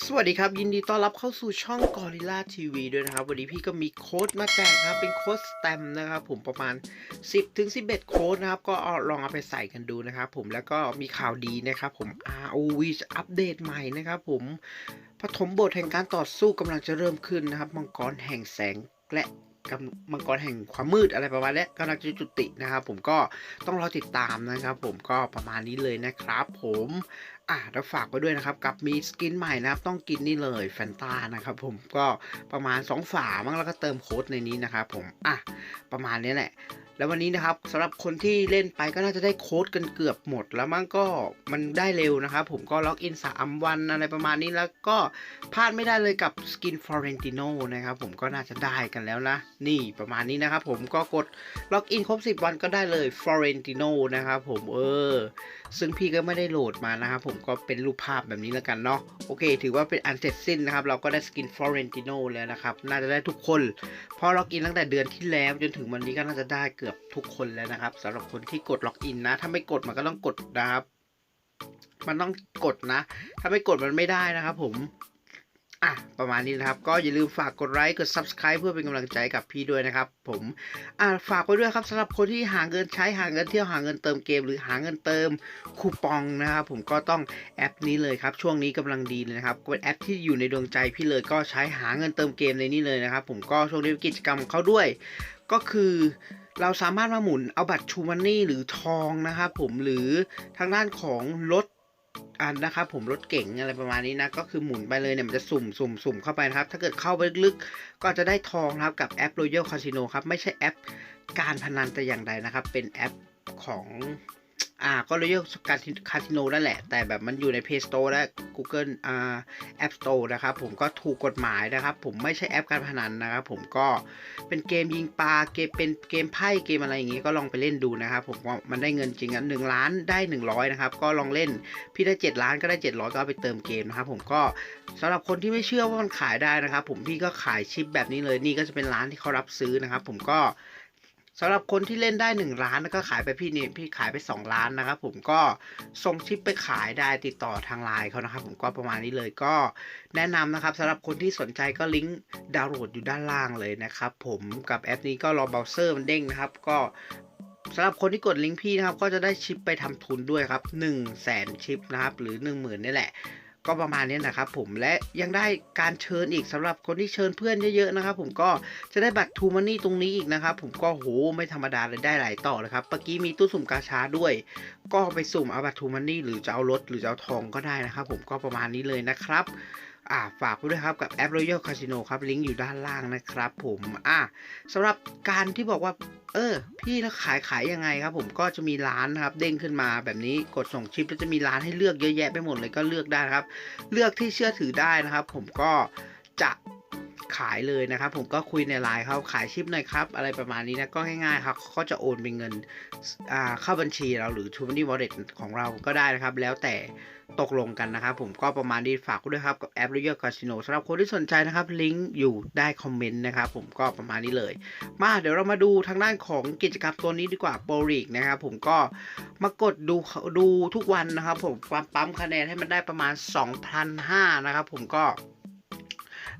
สวัสดีครับ ยินดีต้อนรับเข้าสู่ช่อง Gorilla TV ด้วยนะครับ วันนี้พี่ก็มีโค้ดมาแจกนะครับ เป็นโค้ดสแตมนะครับ ผมประมาณ 10ถึง11 โค้ดนะครับ ก็ลองเอาไปใส่กันดูนะครับผมแล้วก็มีข่าวดีนะครับผม ROV อัปเดตใหม่นะครับผมปฐมบทแห่งการต่อสู้กำลังจะเริ่มขึ้นนะครับ มังกรแห่งแสงและมังกรแห่งความมืดอะไรประมาณนี้กำลังจะจุตินะครับ ผมก็ต้องรอติดตามนะครับ ผมก็ประมาณนี้เลยนะครับ ผม อะแล้วฝากไปด้วยนะครับ กับมีสกินใหม่นะครับ ต้องกินนี่เลยแฟนตานะครับผมก็ประมาณ 2 ฝามั้งแล้วก็เติมโค้ดในนี้นะครับผมอะประมาณนี้แหละ แล้ววันนี้นะครับสำหรับคนที่เล่นไปก็น่าจะได้โค้ดกันเกือบหมด แล้วมันก็มันได้เร็วนะครับ ผมก็ล็อกอิน 3 วันอะไรประมาณนี้แล้วก็พลาดไม่ได้เลยกับสกินฟลอเรนติโนนะครับผมก็น่าจะได้กันแล้วนะ นี่ประมาณนี้นะครับผมก็กดล็อกอินครบ 10 วันก็ได้เลยฟลอเรนติโนนะครับผมเออ ซึ่งพี่ก็ไม่ได้โหลดมานะครับผมก็เป็นรูปภาพแบบนี้แล้วกันเนาะโอเค ถือว่าเป็นอันเสร็จสิ้นนะครับเราก็ได้สกินฟลอเรนติโนแล้วนะครับน่าจะได้ทุกคนพราะล็อกอินตั้งแต่เดือนที่แล้วจนถึงวันนี้ก็น่าจะได้เกือบทุกคนแล้วนะครับสำหรับคนที่กดล็อกอินนะ ถ้าไม่กดมันก็ต้องกดนะครับ มันต้องกดนะ ถ้าไม่กดมันไม่ได้นะครับ ผมอะประมาณนี้นะครับ ก็อย่าลืมฝากกดไลค์กด subscribe เพื่อเป็นกำลังใจกับพี่ด้วยนะครับ ผมอะฝากไว้ด้วยครับสำหรับคนที่หาเงินใช้หาเงินเที่ยวหาเงินเติมเกม หรือหาเงินเติมคูปองนะครับผมก็ต้องแอปนี้เลยครับ ช่วงนี้กำลังดีเลยนะครับเป็นแอปที่อยู่ในดวงใจพี่เลยก็ใช้หาเงินเติมเกมในนี้เลยนะครับ ผมก็ช่วงนี้กิจกรรมเขาด้วย ก็คือ เราสามารถมาหมุนเอาบัตรชูมันนี่หรือทองนะครับผมหรือทางด้านของรถอันนะครับผมรถเก๋งอะไรประมาณนี้นะก็คือหมุนไปเลยเนี่ยมันจะสุ่มสุ่มสุ่มเข้าไปนะครับ ถ้าเกิดเข้าไปลึกๆ ก็จะได้ทองนะครับกับแอป Royal Casino ครับ ไม่ใช่แอปการพนันแต่อย่างใดนะครับ เป็นแอปของ อ่าก็ Royal Casino นั่นแหละ แต่แบบมันอยู่ใน Play Store และ Google อ่า App Store นะครับผมก็ถูกกฎหมายนะครับ ผมไม่ใช่แอปการพนันนะครับผมก็เป็นเกมยิงปลาเกมเป็นเกมไพ่เกมอะไรอย่างงี้ก็ลองไปเล่นดูนะครับผมว่ามันได้เงินจริงอะหนึ่งล้านได้ 100นะครับก็ลองเล่นพี่ได้7ล้านก็ได้ 700 ก็เอาไปเติมเกมนะครับผมก็สำหรับคนที่ไม่เชื่อว่ามันขายได้นะครับ ผมพี่ก็ขายชิปแบบนี้เลยนี่ก็จะเป็นร้านที่เขารับซื้อนะครับ ผมก็ สำหรับคนที่เล่นได้ 1 ล้านแล้วก็ขายไปพี่นี่พี่ขายไป 2 ล้านนะครับผมก็ส่งชิปไปขายได้ติดต่อทางไลน์เขานะครับผมก็ประมาณนี้เลยก็แนะนำนะครับสำหรับคนที่สนใจก็ลิงก์ดาวน์โหลดอยู่ด้านล่างเลยนะครับผมกับแอปนี้ก็รอเบราว์เซอร์มันเด้งนะครับก็สำหรับคนที่กดลิงก์พี่นะครับก็จะได้ชิปไปทำทุนด้วยครับ1 0 0 0 0แสนชิปนะครับหรือ 1 0,000นี่แหละ ก็ประมาณนี้นะครับผมและยังได้การเชิญอีกสำหรับคนที่เชิญเพื่อนเยอะๆนะครับผมก็จะได้บัตรทูมันนี่ตรงนี้อีกนะครับผมก็โหไม่ธรรมดาเลยได้หลายต่อเลยครับเมื่อกี้มีตู้สุ่มกาชาด้วย ก็ไปสุ่มเอาบัตรทูมันนี่หรือจะเอารถหรือจะเอาทองก็ได้นะครับผมก็ประมาณนี้เลยนะครับ อ่าฝากด้วยครับกับแอป Royal Casino ครับลิงก์อยู่ด้านล่างนะครับผมอ่าสำหรับการที่บอกว่าเออ พี่แล้วขายขายยังไงครับ ผมก็จะมีร้านนะครับ เด้งขึ้นมาแบบนี้กดส่งชิปแล้วจะมีร้านให้เลือกเยอะแยะไปหมดเลยก็เลือกได้ครับ เลือกที่เชื่อถือได้นะครับ ผมก็จะขายเลยนะครับ ผมก็คุยในไลน์เขาขายชิปหน่อยครับ อะไรประมาณนี้นะก็ง่ายๆครับเขาจะโอนเป็นเงินเข้าบัญชีเราหรือ t ู m นี่วอลเล็ตของเราก็ได้นะครับ แล้วแต่ ตกลงกันนะครับผมก็ประมาณนี้ฝากด้วยครับกับแอป Royal Casino สำหรับคนที่สนใจนะครับลิงก์อยู่ได้คอมเมนต์นะครับผมก็ประมาณนี้เลย มาเดี๋ยวเรามาดูทางด้านของกิจกรรมตัวนี้ดีกว่าโปรลีกนะครับผมก็มากดดูดูทุกวันนะครับผมความปั๊มคะแนนให้มันได้ประมาณ 2,500นะครับผมก็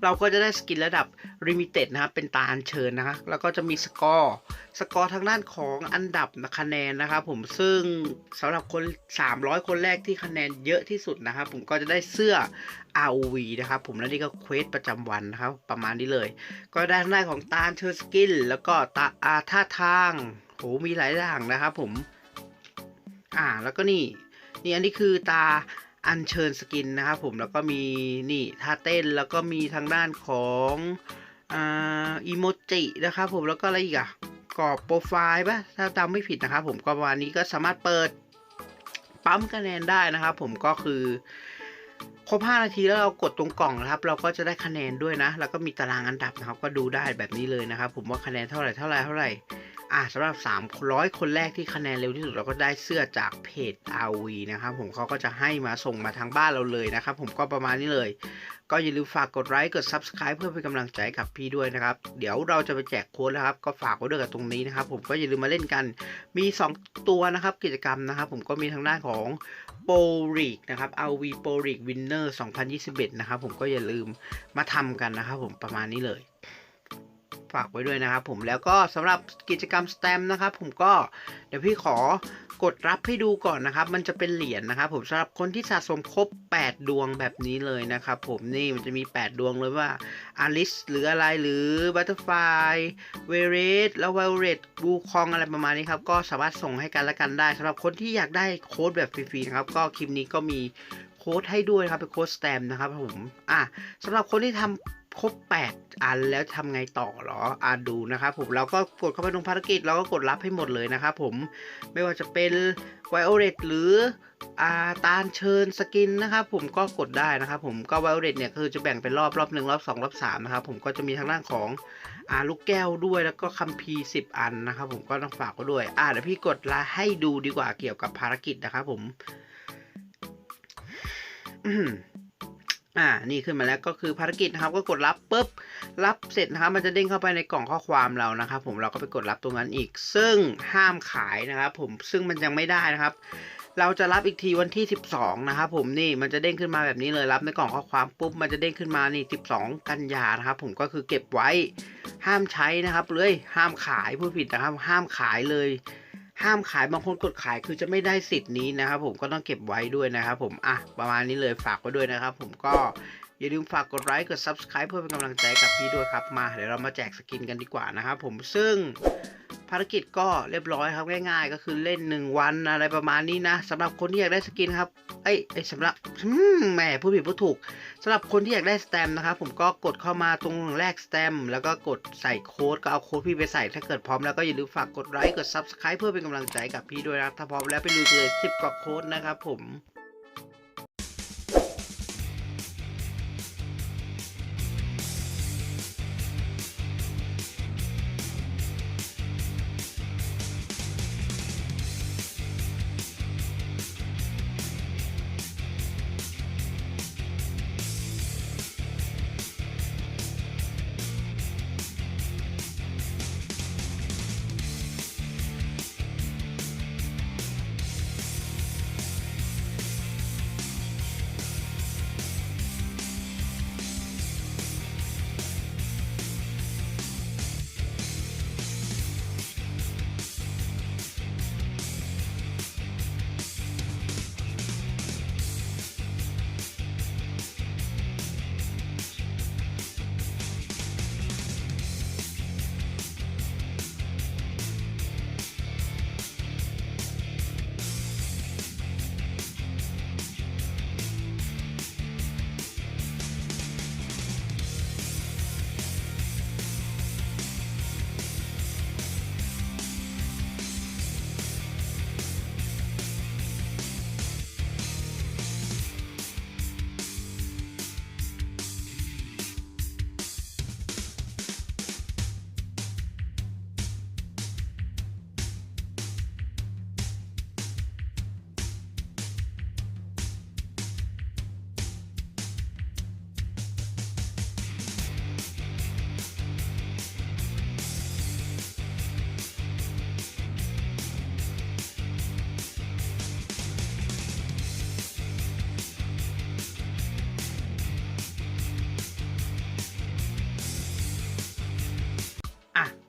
เราก็จะได้สกินระดับ Limited นะครับเป็นตาอัญเชิญนะครับแล้วก็จะมีสกอร์สกอร์ทางด้านของอันดับคะแนนนะครับผมซึ่งสำหรับคน 300 คนแรกที่คะแนนเยอะที่สุดนะครับผมก็จะได้เสื้อ ROV นะครับผมและนี่ก็เควสประจำวันนะครับประมาณนี้เลย ก็ได้ทางด้านของตาเชิญสกิน แล้วก็ตาอาท่าทางโหมีหลายอย่างนะครับผมอ่าแล้วก็นี่นี่อันนี้คือตา อัญเชิญสกินนะครับผมแล้วก็มีนี่ท่าเต้นแล้วก็มีทางด้านของอ่าอีโมจินะครับผมแล้วก็อะไรอีกอะกรอบโปรไฟล์ปะถ้าจำไม่ผิดนะครับผมก็ประมาณนี้ก็สามารถเปิดปั๊มคะแนนได้นะครับผมก็คือครบ5นาทีแล้วเรากดตรงกล่องนะครับ เราก็จะได้คะแนนด้วยนะ แล้วก็มีตารางอันดับนะครับ ก็ดูได้แบบนี้เลยนะครับ ผมว่าคะแนนเท่าไหร่เท่าไหร่เท่าไหร่ อะสำหรับ 300 คนแรกที่คะแนนเร็วที่สุดเราก็ได้เสื้อจากเพจ RV นะครับผมเขาก็จะให้มาส่งมาทางบ้านเราเลยนะครับผมก็ประมาณนี้เลย ก็อย่าลืมฝากกดไลค์กด Subscribe เพื่อเป็นกำลังใจกับพี่ด้วยนะครับ เดี๋ยวเราจะไปแจกโค้ดแล้วครับ ก็ฝากไว้ด้วยกับตรงนี้นะครับ ผมก็อย่าลืมมาเล่นกันมี 2 ตัวนะครับกิจกรรมนะครับ ผมก็มีทางด้านของโปรลีกนะครับ RV โปรลีกวินเนอร์2021 นะครับผมก็อย่าลืมมาทำกันนะครับผมประมาณนี้เลย ฝากไว้ด้วยนะครับผมแล้วก็สำหรับกิจกรรมสแตมนะครับผมก็เดี๋ยวพี่ขอกดรับให้ดูก่อนนะครับ มันจะเป็นเหรียญนะครับ ผมสำหรับคนที่สะสมครบ 8 ดวงแบบนี้เลยนะครับ ผมนี่มันจะมี 8 ดวงเลยว่าอาริสหรืออะไรหรือบัตเตอร์ไฟเวเรสแล้วเวเรตบูคองอะไรประมาณนี้ครับ ก็สามารถส่งให้กันและกันได้สำหรับคนที่อยากได้โค้ดแบบฟรีๆนะครับ ก็คลิปนี้ก็มีโค้ดให้ด้วยครับเป็นโค้ดสแตมนะครับผมอะสำหรับคนที่ทำ ครบ8 อันแล้วทำไงต่อเหรออ่าดูนะครับผมเราก็กดเข้าไปตรงภารกิจเราก็กดรับให้หมดเลยนะครับผมไม่ว่าจะเป็นไวโอเลตหรืออ่าตาลเชิญสกินนะครับผมก็กดได้นะครับผมก็ไวโอเลตเนี่ยคือจะแบ่งเป็นรอบรอบหนึ่งรอบสองรอบสามนะครับผมก็จะมีทางด้านของอ่าลูกแก้วด้วยแล้วก็คัมภีร์สิบอันนะครับผมก็ต้องฝากไว้ด้วยอ่าเดี๋ยวพี่กดลาให้ดูดีกว่าเกี่ยวกับภารกิจนะครับผม อ่า นี่ขึ้นมาแล้วก็คือภารกิจนะครับ ก็กดรับปุ๊บ รับเสร็จนะครับ มันจะเด้งเข้าไปในกล่องข้อความเรานะครับ ผม เราก็ไปกดรับตรงนั้นอีก ซึ่งห้ามขายนะครับ ผม ซึ่งมันยังไม่ได้นะครับ เราจะรับอีกทีวันที่ 12 นะครับผม นี่ มันจะเด้งขึ้นมาแบบนี้เลย รับในกล่องข้อความปุ๊บ มันจะเด้งขึ้นมา นี่ 12 กันยานะครับ ผม ก็คือเก็บไว้ ห้ามใช้นะครับ เลย ห้ามขายพูดผิดนะครับ ห้ามขายเลย ห้ามขายบางคนกดขายคือจะไม่ได้สิทธิ์นี้นะครับผมก็ต้องเก็บไว้ด้วยนะครับผมอะประมาณนี้เลยฝากไว้ด้วยนะครับผมก็อย่าลืมฝากกดไลค์กด Subscribe เพื่อเป็นกำลังใจกับพี่ด้วยครับมาเดี๋ยวเรามาแจกสกินกันดีกว่านะครับผมซึ่ง ภารกิจก็เรียบร้อยครับง่ายๆ ก็คือเล่น 1 วันอะไรประมาณนี้นะสำหรับคนที่อยากได้สกินครับเอ้ยเอ้สำหรับแหมพูดผิดพูดถูกสำหรับคนที่อยากได้สแตมนะครับผมก็กดเข้ามาตรงแรกสแตมแล้วก็กดใส่โค้ดก็เอาโค้ดพี่ไปใส่ถ้าเกิดพร้อมแล้วก็อย่าลืมฝากกดไลค์กด Subscribe เพื่อเป็นกำลังใจกับพี่ด้วยนะถ้าพร้อมแล้วไปลุยกันเลย10กว่าโค้ดนะครับผม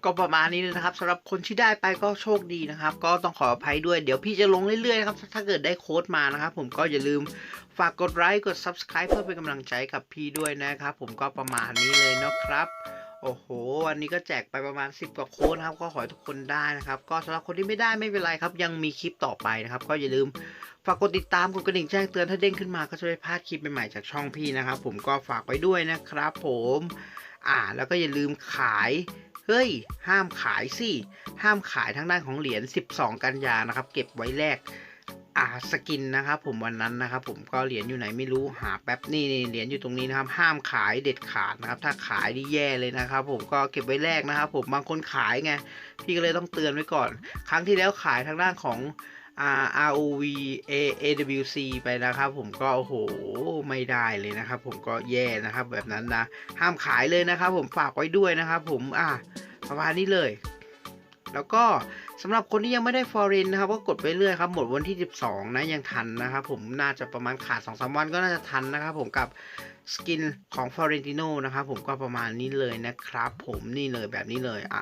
ก็ประมาณนี้เลยนะครับสำหรับคนที่ได้ไปก็โชคดีนะครับ ก็ต้องขออภัยด้วยเดี๋ยวพี่จะลงเรื่อยๆนะครับถ้าเกิดได้โค้ดมานะครับ ผมก็อย่าลืมฝากกดไลค์กด Subscribe เพื่อเป็นกำลังใจกับพี่ด้วยนะครับ ผมก็ประมาณนี้เลยนะครับโอ้โห วันนี้ก็แจกไปประมาณ 10 กว่าโค้ดครับ ก็ขอให้ทุกคนได้นะครับ ก็สำหรับคนที่ไม่ได้ไม่เป็นไรครับ ยังมีคลิปต่อไปนะครับ ก็อย่าลืมฝากกดติดตามกดกระดิ่งแจ้งเตือนถ้าเด้งขึ้นมาก็จะไม่พลาดคลิปใหม่ๆจากช่องพี่นะครับ ผมก็ฝากไว้ด้วยนะครับ ผม อ่า แล้วก็อย่าลืมขาย เฮ้ย ห้ามขายสิ ห้ามขายทางด้านของเหรียญ 12 กันยานะครับ เก็บไว้แลกอาสกินนะครับผมวันนั้นนะครับผมก็เหรียญอยู่ไหนไม่รู้หาแป๊บนี่นี่เหรียญอยู่ตรงนี้นะครับ ห้ามขายเด็ดขาดนะครับ ถ้าขายนี่แย่เลยนะครับ ผมก็เก็บไว้แลกนะครับ ผมบางคนขายไงพี่ก็เลยต้องเตือนไว้ก่อน ครั้งที่แล้วขายทางด้านของ ROV A AWC ไปนะครับผมก็โอ้โหไม่ได้เลยนะครับ ผมก็แย่นะครับ แบบนั้นนะ ห้ามขายเลยนะครับ ผมฝากไว้ด้วยนะครับ ผมอ่าประมาณนี้เลย แล้วก็สำหรับคนที่ยังไม่ได้ฟอรินนะครับก็กดไปเรื่อยครับหมดวันที่ 12 นะยังทันนะครับผมน่าจะประมาณขาด 2-3 วันก็น่าจะทันนะครับผมกับสกินของฟอเรนติโนนะครับผมก็ประมาณนี้เลยนะครับ ผมนี่เลยแบบนี้เลยอะ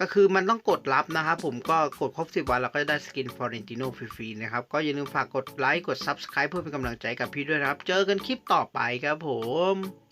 ก็คือมันต้องกดรับนะครับผมก็กดครบ 10 วันเราก็จะได้สกินฟอร์เรนติโนฟรีๆนะครับ ก็อย่าลืมฝากกดไลค์กด Subscribe เพื่อเป็นกำลังใจกับพี่ด้วยนะครับ เจอกันคลิปต่อไปครับผม